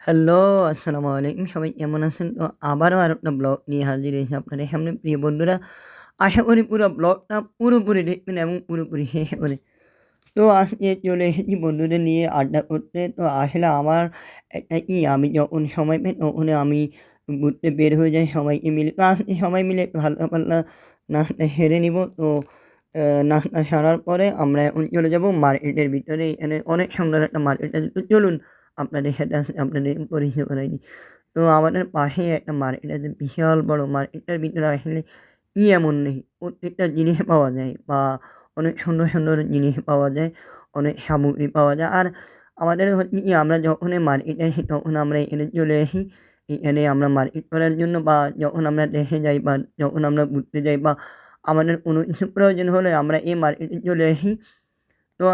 Hello, আসসালামু আলাইকুম। সবাই কেমন আছেন? তো আবারও আর একটা ব্লগ নিয়ে হাজির হয়েছি আপনাদের সামনে প্রিয় বন্ধুরা। আশা করি পুরো ব্লগটা পুরোপুরি দেখবেন এবং পুরোপুরি শেষ করে। তো আজকে চলে এসেছি বন্ধুদের নিয়ে আড্ডা করতে। তো আসলে আমার একটা কি আমি যখন সময় পাই তখন আমি ঘুরতে বের হয়ে যাই সবাইকে মিলে। তো আজকে সবাই মিলে হালকা পাতলা নাস্তা সেরে নিব। তো নাস্তা সারার পরে আমরা এখন চলে যাব মার্কেটের ভিতরে। এখানে অনেক সুন্দর একটা মার্কেট আছে। তো চলুন আপনাদের আজকে আপনাদের পরিচয় করাই দিই। তো আমাদের পাশেই একটা মার্কেট আছে। বিশাল বড় মার্কেটটার ভিতরে আসলে কি এমন নেই। প্রত্যেকটা জিনিস পাওয়া যায় বা অনেক সুন্দর, সুন্দর জিনিস পাওয়া যায়। অনেক সামগ্রী পাওয়া যায়। আর আমাদের হচ্ছে কি আমরা যখনই মার্কেটে আসি তখন আমরা এখানে চলে আসি। এখানে আমরা মার্কেট করার জন্য বা যখন আমরা দেশে যাই বা যখন আমরা ঘুরতে যাই বা আমাদের কোনো কিছু প্রয়োজন হলে আমরা এই মার্কেটে চলে আসি। তো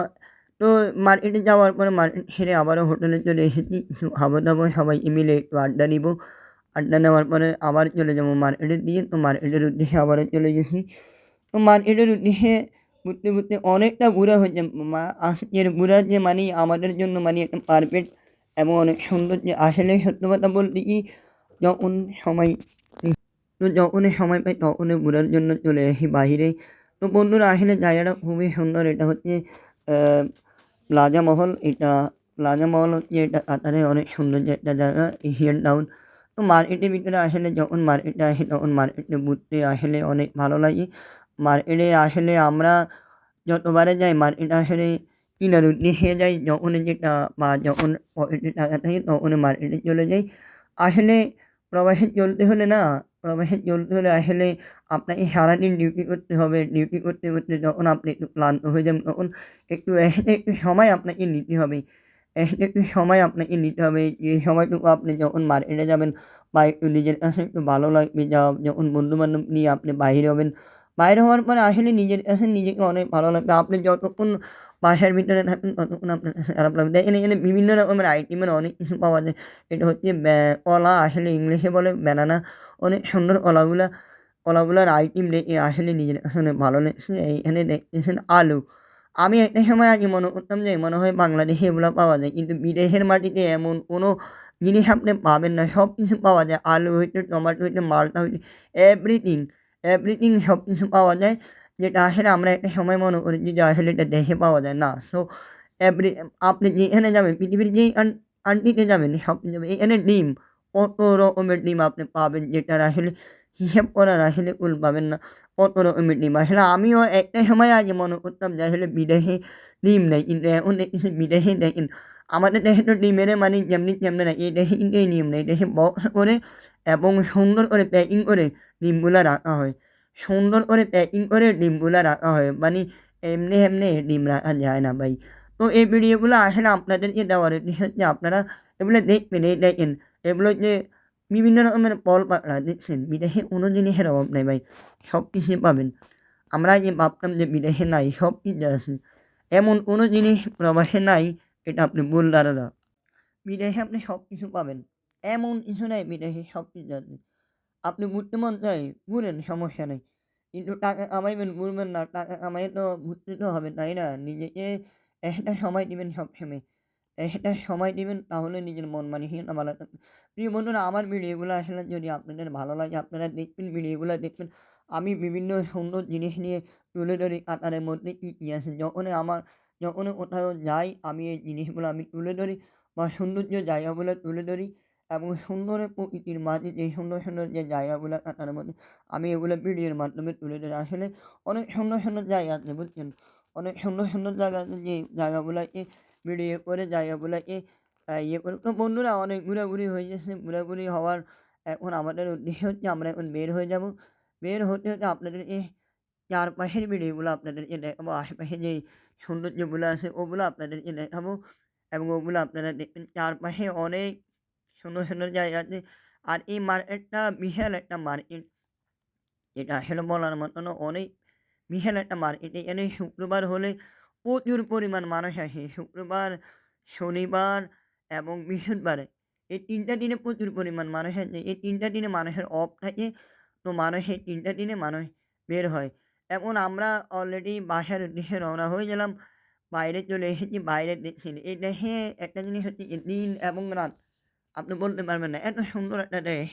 তো মার্কেটে যাওয়ার পরে মার্কেট হেরে আবারও হোটেলে চলে এসেছি। কিছু খাবো-দাবো সবাই মিলে একটু আড্ডা দিব। আড্ডা নেওয়ার পরে আবার চলে যাব মার্কেটের দিকে। তো মার্কেটের উদ্দেশ্যে আবারও চলে গেছি। তো মার্কেটের উদ্দেশ্যে ঘুরতে, ঘুরতে অনেকটা ঘোরা হয়েছে। আজকের ঘোরা যে মানে আমাদের জন্য মানে একটা পারফেক্ট এবং অনেক সুন্দর যে আসলে সত্য কথা বলতে কি যখন সময় তো যখনই সময় পাই তখনই ঘোরার জন্য চলে আসি বাহিরে। তো বন্ধুরা আসলে জায়গাটা খুবই সুন্দর। এটা হচ্ছে প্লাজা মহল। এটা প্লাজা মহল হচ্ছে এটা কাতারে অনেক সুন্দর একটা জায়গা এশিয়ান টাউন। তো মার্কেটের ভিতরে আসলে যখন মার্কেটে আসে তখন মার্কেটে ঘুরতে আসলে অনেক ভালো লাগে। মার্কেটে আসলে আমরা যতবারে যাই মার্কেটে আসলে কেনার উদ্দেশ্যে যাই। যখনই যেটা বা যখন পকেটে টাকা থাকে তখন মার্কেটে চলে যাই। আসলে প্রবাসে চলতে হলে না চলতে হলে আসলে আপনাকে সারাদিন ডিউটি করতে হবে। ডিউটি করতে, করতে যখন আপনি একটু ক্লান্ত হয়ে যাবেন তখন একটু একটু সময় আপনাকে নিতে হবে। একটু সময় আপনাকে নিতে হবে। যে সময়টুকু আপনি যখন মার্কেটে যাবেন বা একটু নিজের কাছে একটু ভালো লাগবে যা যখন বন্ধু-বান্ধব নিয়ে আপনি বাইরে হবেন। বাইরে হওয়ার পরে আসলে নিজের কাছে নিজেকে অনেক ভালো লাগবে। আপনি যতক্ষণ এখানে বিভিন্ন রকমের আইটেমের অনেক কিছু পাওয়া যায়। এটা হচ্ছে কলা আসলে ইংলিশে বলে ব্যানানা। অনেক সুন্দর কলাগুলা কলাগুলার আইটেম আসলে নিজের অনেক ভালো লেগেছে। এইখানে দেখতেছেন আলু। আমি একটা সময় আগে মনে করতাম যে মনে হয় বাংলাদেশে এগুলো পাওয়া যায়। কিন্তু বিদেশের মাটিতে এমন কোনো জিনিস আপনি পাবেন না। সব কিছু পাওয়া যায়। আলু হইতে, টমাটো হইতে, মালটা হইতে এভরিথিং, এভরিথিং সব কিছু পাওয়া যায়। যেটা আসলে আমরা একটা সময় মনে করেছি যে আসলে এটা দেশে পাওয়া যায় না। সো এভরি আপনি যেখানে যাবেন পৃথিবীর যেই কান্ট্রিতে যাবেন সবকিছু যাবে। এখানে ডিম কত রকমের ডিম আপনি পাবেন যেটার আসলে হিসাব করার আসলে কুল পাবেন না। কত রকমের ডিম। আসলে আমিও একটা সময় আগে মনে করতাম যে আসলে বিদেশে ডিম নেই। কিন্তু এখন দেখতেছি বিদেশে দেখেন আমাদের দেশে তো ডিমের মানে যেমনি তেমনি না। এই দেশে কিন্তু এই নিয়ম নেই। দেশে বক্স করে এবং সুন্দর করে প্যাকিং করে ডিমগুলা রাখা হয়। সুন্দর করে প্যাকিং করে ডিমগুলো রাখা হয়। মানে এমনি, এমনি ডিম রাখা যায় না ভাই। তো এই ভিডিওগুলো আসে আসলে আপনাদেরকে দেওয়ার হচ্ছে আপনারা এগুলো দেখবেন। এই দেখেন এগুলো যে বিভিন্ন রকমের ফল পাকড়া দেখছেন। বিদেশে কোনো জিনিসের অভাব নেই ভাই। সবকিছুই পাবেন। আমরা যে ভাবতাম যে বিদেশে নাই সব কিছু আছে। এমন কোনো জিনিস প্রবাসে নাই এটা আপনি ধারণা। বিদেশে আপনি সব কিছু পাবেন। এমন কিছু নাই বিদেশে সব কিছু আছে। আপনি ঘুরতে মন চায় ঘুরেন সমস্যা নেই কিন্তু টাকা কামাইবেন ঘুরবেন না। টাকা কামাইয়ে তো ঘুরতে তো হবে তাই না? নিজেকে একটা সময় দিবেন সবসময়। একটা সময় দিবেন, তাহলে নিজের মন মানসিকতা ভালো থাকবে। প্রিয় বন্ধুরা, আমার ভিডিওগুলো আসলে যদি আপনাদের ভালো লাগে, আপনারা দেখবেন, ভিডিওগুলো দেখবেন। আমি বিভিন্ন সুন্দর জিনিস নিয়ে তুলে ধরি, কাতারের মধ্যে কী কী আছে। যখনই আমার, যখনই কোথাও যাই, আমি এই জিনিসগুলো আমি তুলে ধরি বা সৌন্দর্য জায়গাগুলো তুলে ধরি এবং সুন্দর প্রকৃতির মাঝে যে সুন্দর, সুন্দর যে জায়গাগুলো কাতারের মধ্যে আমি এগুলো ভিডিওর মাধ্যমে তুলে ধরি। আসলে অনেক সুন্দর, সুন্দর জায়গা আছে বুঝছেন? অনেক সুন্দর, সুন্দর জায়গা আছে যে জায়গাগুলাকে ভিডিও করে জায়গাগুলাকে ইয়ে করে তো বন্ধুরা অনেক ঘোরাঘুরি হয়ে গেছে। ঘোরাঘুরি হওয়ার এখন আমাদের উদ্দেশ্য হচ্ছে আমরা এখন বের হয়ে যাব। বের হতে, হতে আপনাদেরকে চারপাশের ভিডিওগুলো আপনাদেরকে দেখাবো। আশেপাশে যেই সৌন্দর্যগুলো আছে ওগুলো আপনাদেরকে দেখাবো এবং ওগুলো আপনারা দেখবেন। চারপাশে অনেক সুন্দর, সুন্দর জায়গা আছে। আর এই মার্কেটটা বিশাল একটা মার্কেট। এটা আসলে বলার মতন অনেক বিশাল একটা মার্কেট। এখানে শুক্রবার হলে প্রচুর পরিমাণ মানুষ আসে। শুক্রবার, শনিবার এবং বৃহস্পতিবারে। এই ৩ টা দিনে প্রচুর পরিমাণ মানুষ আসে। এই ৩ টা দিনে মানুষের অফ থাকে। তো মানুষ এই ৩ টা দিনে মানুষ বের হয়। এখন আমরা অলরেডি বাসার উদ্দেশ্যে রওনা হয়ে গেলাম। বাইরে চলে এসেছি। বাইরে দেখছেন এই দেশে একটা জিনিস হচ্ছে দিন এবং রাত আপনি বলতে পারবেন না এত সুন্দর একটা দেশ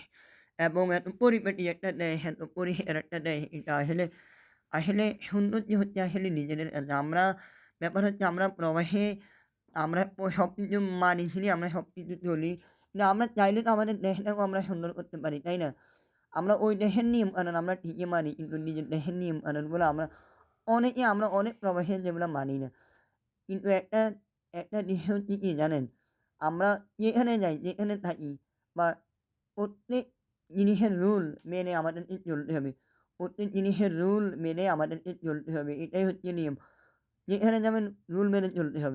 এবং এত পরিপাটি একটা দেশ এত পরিষ্কার একটা দেশ এটা আসলে আসলে সৌন্দর্য হচ্ছে আসলে নিজেদের কাছে আমরা ব্যাপার হচ্ছে আমরা প্রবাসে আমরা সব কিছু মানি ছিলি আমরা সব কিছু চলি কিন্তু আমরা চাইলে তো আমাদের দেশটাকেও আমরা সুন্দর করতে পারি তাই না আমরা ওই দেশের নিয়ম কানুন আমরা ঠিকই মানি কিন্তু নিজের দেশের নিয়ম কানুনগুলো আমরা অনেকে আমরা অনেক প্রবাসী যেগুলো মানি না কিন্তু একটা একটা জিনিস হচ্ছে কি জানেন আমরা যেখানে যাই যেখানে থাকি বা প্রত্যেক জিনিসের রুল মেনে আমাদেরকে চলতে হবে প্রত্যেক জিনিসের রুল মেনে আমাদেরকে চলতে হবে এটাই হচ্ছে নিয়ম যেখানে যাবেন রুল মেনে চলতে হবে